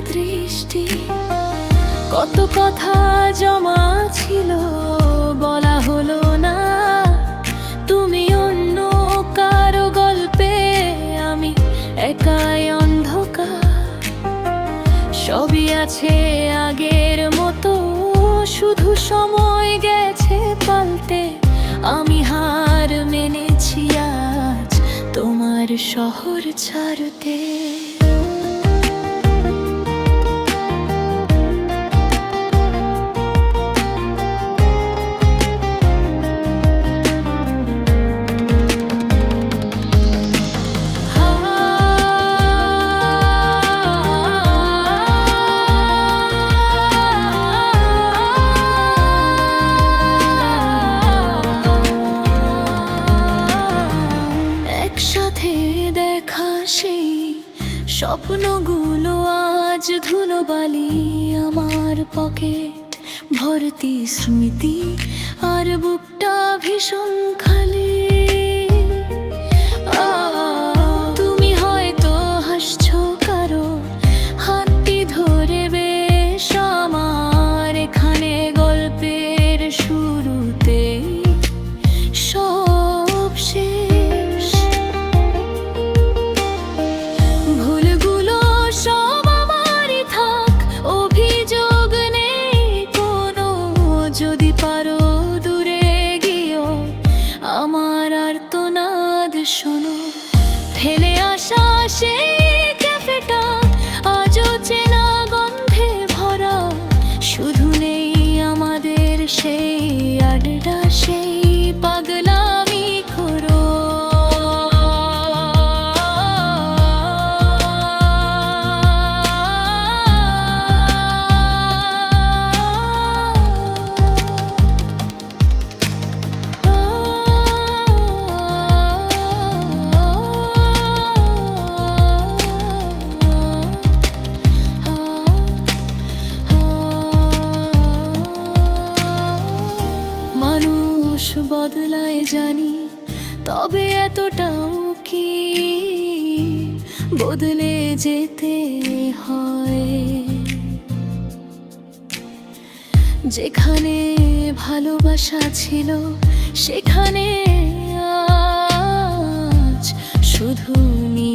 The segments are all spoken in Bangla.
দৃষ্টি। কত কথা জমা ছিল, বলা হলো না। তুমি অন্য কারও গল্পে, আমি একাই অন্ধকার। সবই আছে আগের মতো, শুধু সময় গেছে পাল্টে। আমি হার মেনেছি আজ তোমার শহর ছাড়তে। transmitir. যেখানে ভালোবাসা ছিল সেখানে আজ শুধু নি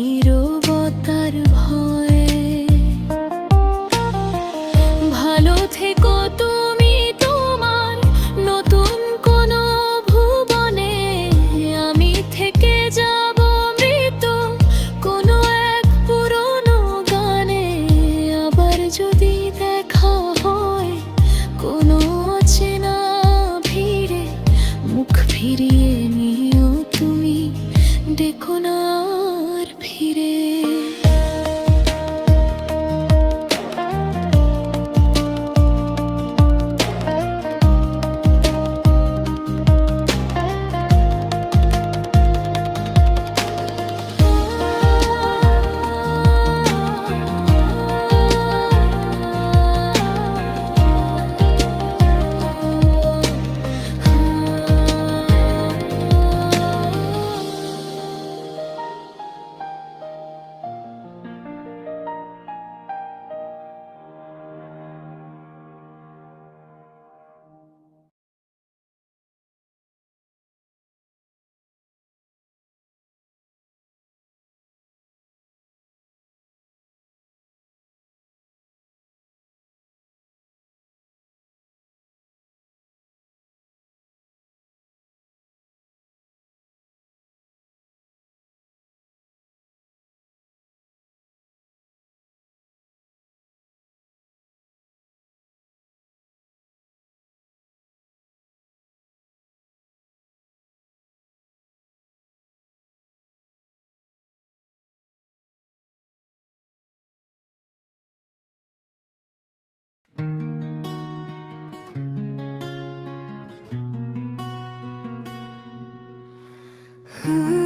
Mm-hmm.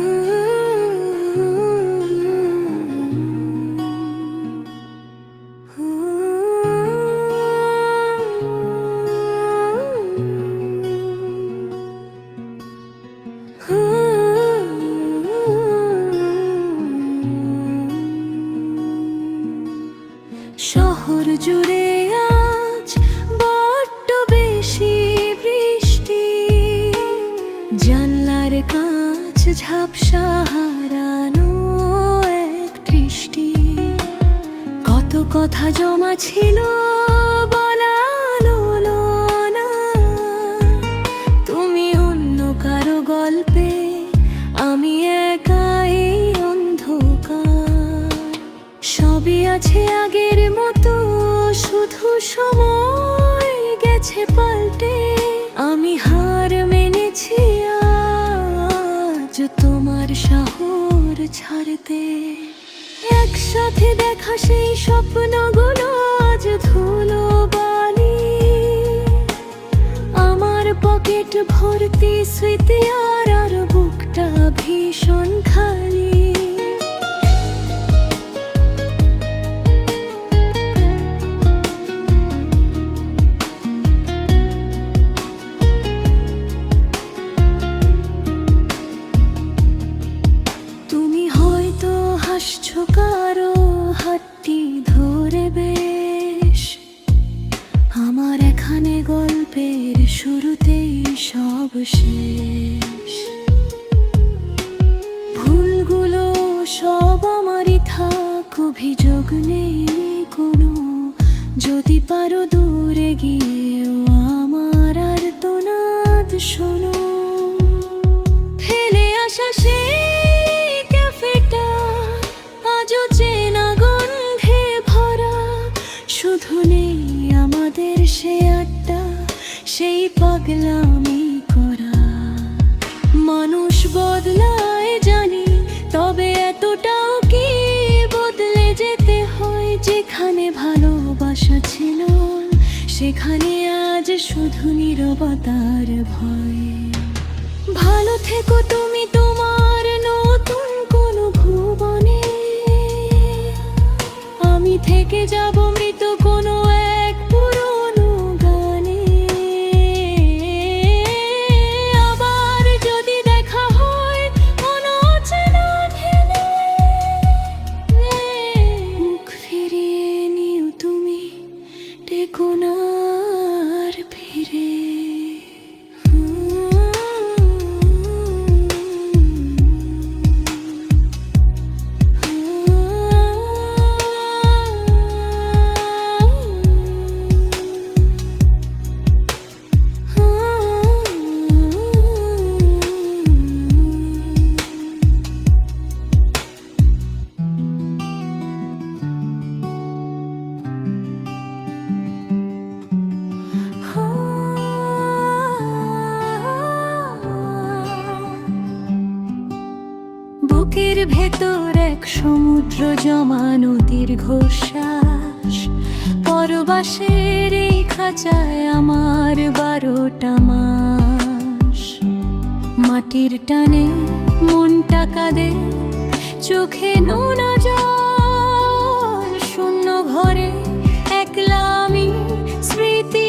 ঝাপসা হারানো এক দৃষ্টি। কত কথা জমা ছিল সবই আছে আগের মতো, শুধু সময় গেছে পাল্টে। তোমার শহর ছাড়তে, একসাথে দেখা সেই স্বপ্নগুলো আজ ধুলো বালি। আমার পকেট ভর্তি স্মৃতি আর আর বুকটা ভীষণ খালি। আমার এখানে গল্পের শুরুতেই সব শেষ। ভুলগুলো সব আমারই থাক, অভিযোগ নেই কোনো। যদি পারো দূরে গিয়েও আমার আর তোনাদ শোনো। ফেলে আসা সেই পাগলামি করা। মানুষ বদলায় জানি, তবে এতটাও কি বদলে যেতে হয়? যেখানে ভালোবাসা ছিল, সেখানে আজ শুধু নীরবতার ভয়। ভালো থেকো তুমি তোমার নতুন কোন ভুবনে। আমি থেকে যাব মৃত কোনো বুকের ভেতর এক সমুদ্র জমা নদীর ঘোষাস পরবাসের এই খাঁচায় আমার বারোটা মাস। মাটির টানে মনটা কাঁদে চোখে নোনা জল। শূন্য ঘরে একলা আমি স্মৃতিরাই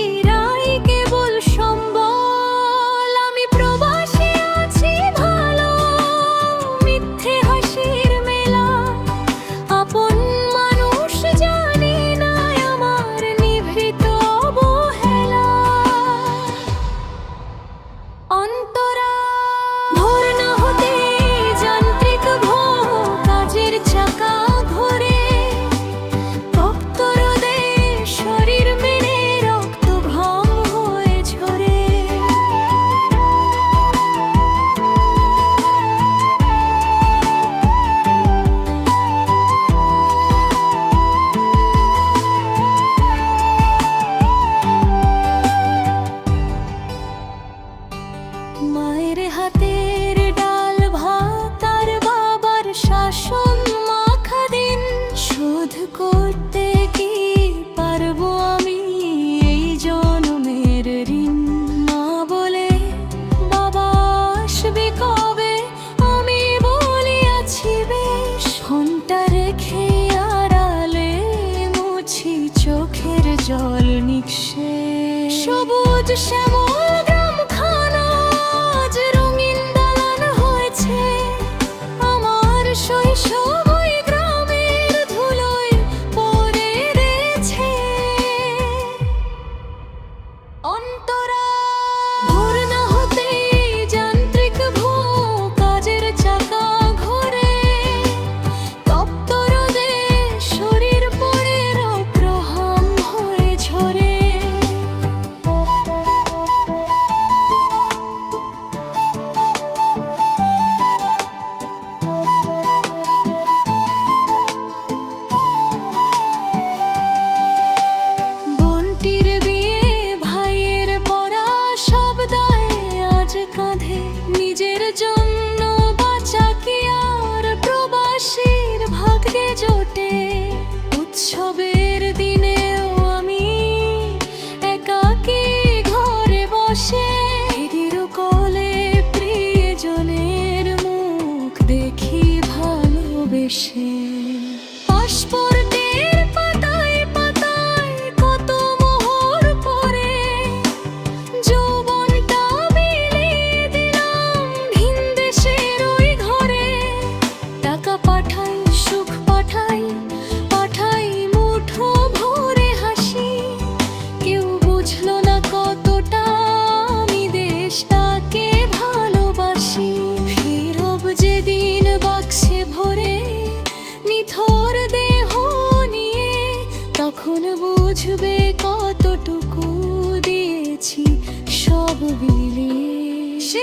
¡Onto!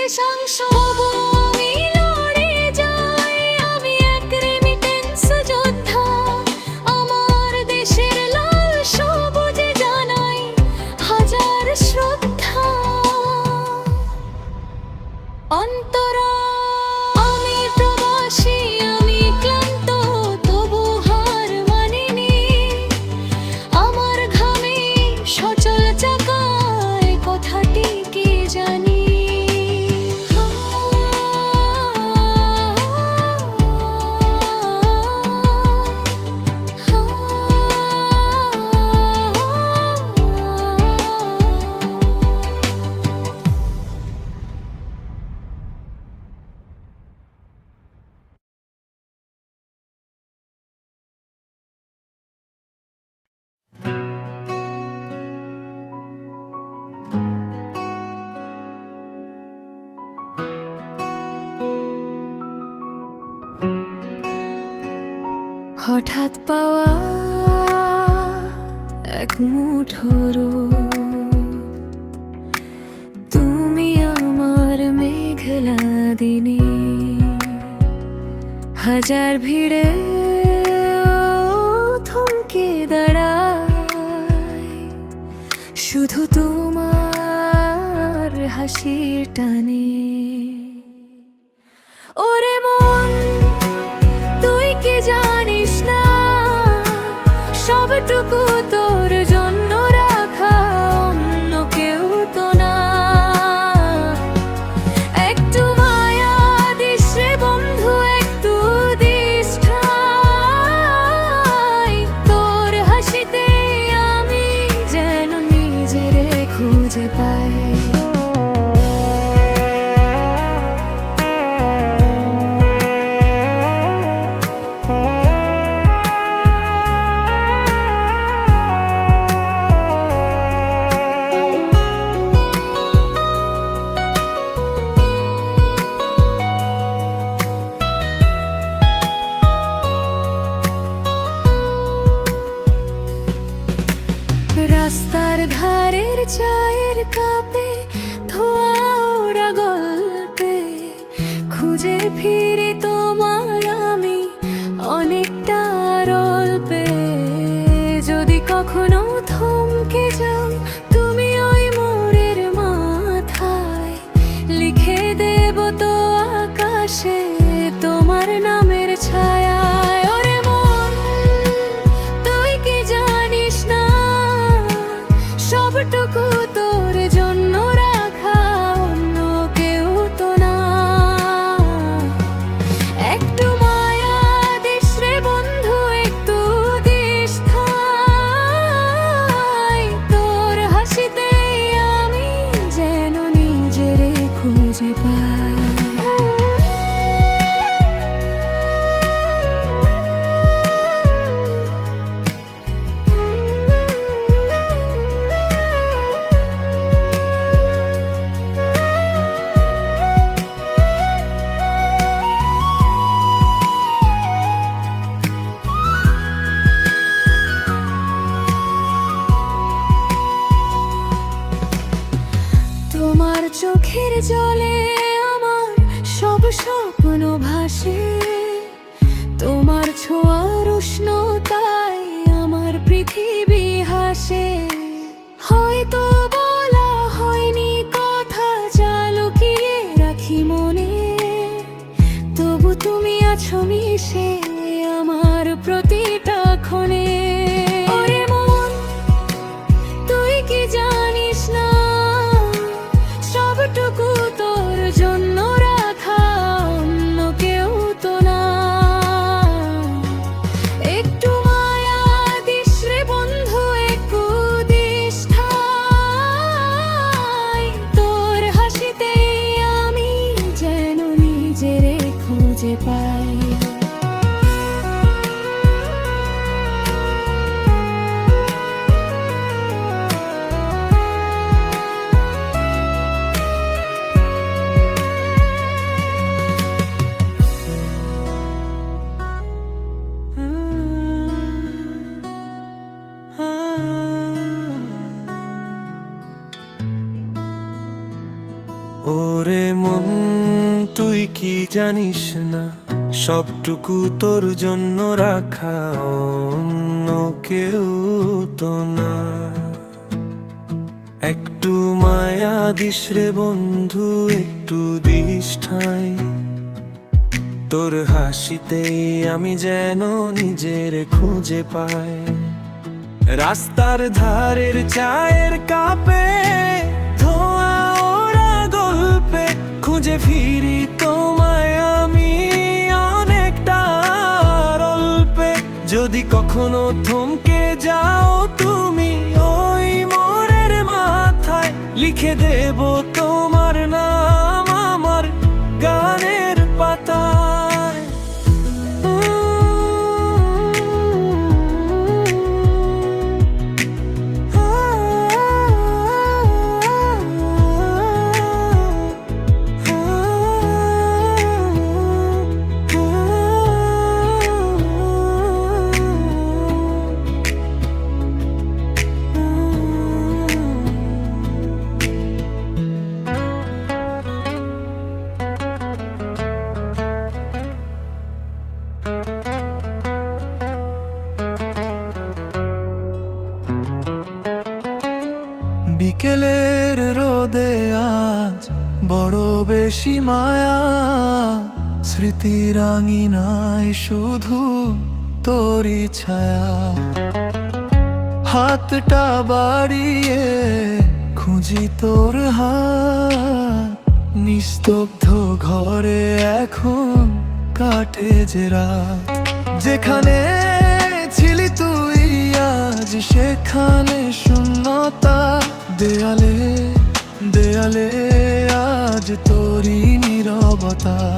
Congratulations! হঠাৎ পাওয়া এক মুঠোর তুমি আমার মেঘলা দিনে হাজার ভিড়ে থমকে দাঁড়ায়। শুধু তোমার হাসির টানে tu puto জানিস না, সবটুকু তোর জন্য রাখা অন্য কেউ তো না। একটু মায়া দিস রে বন্ধু, একটু দিস ঠাই। তোর হাসিতেই আমি যেন নিজের খুঁজে পাই। রাস্তার ধারের চায়ের কাপে, ধোয়া ওরা গল্পে খুঁজে ফিরি যদি কখনো থমকে যাও তুমি ওই মোরের মাথায় লিখে দেব তোমার নাম আমার গানের আঙিনায় শুধু তোরই ছায়া। হাতটা বাড়িয়ে খুঁজি তোর হাত। নিস্তব্ধ ঘরে এখন কাটে যে রাত। যেখানে ছিলি তুই আজ, সেখানে শূন্যতা। দেয়ালে দেয়ালে আজ তোরই নীরবতা।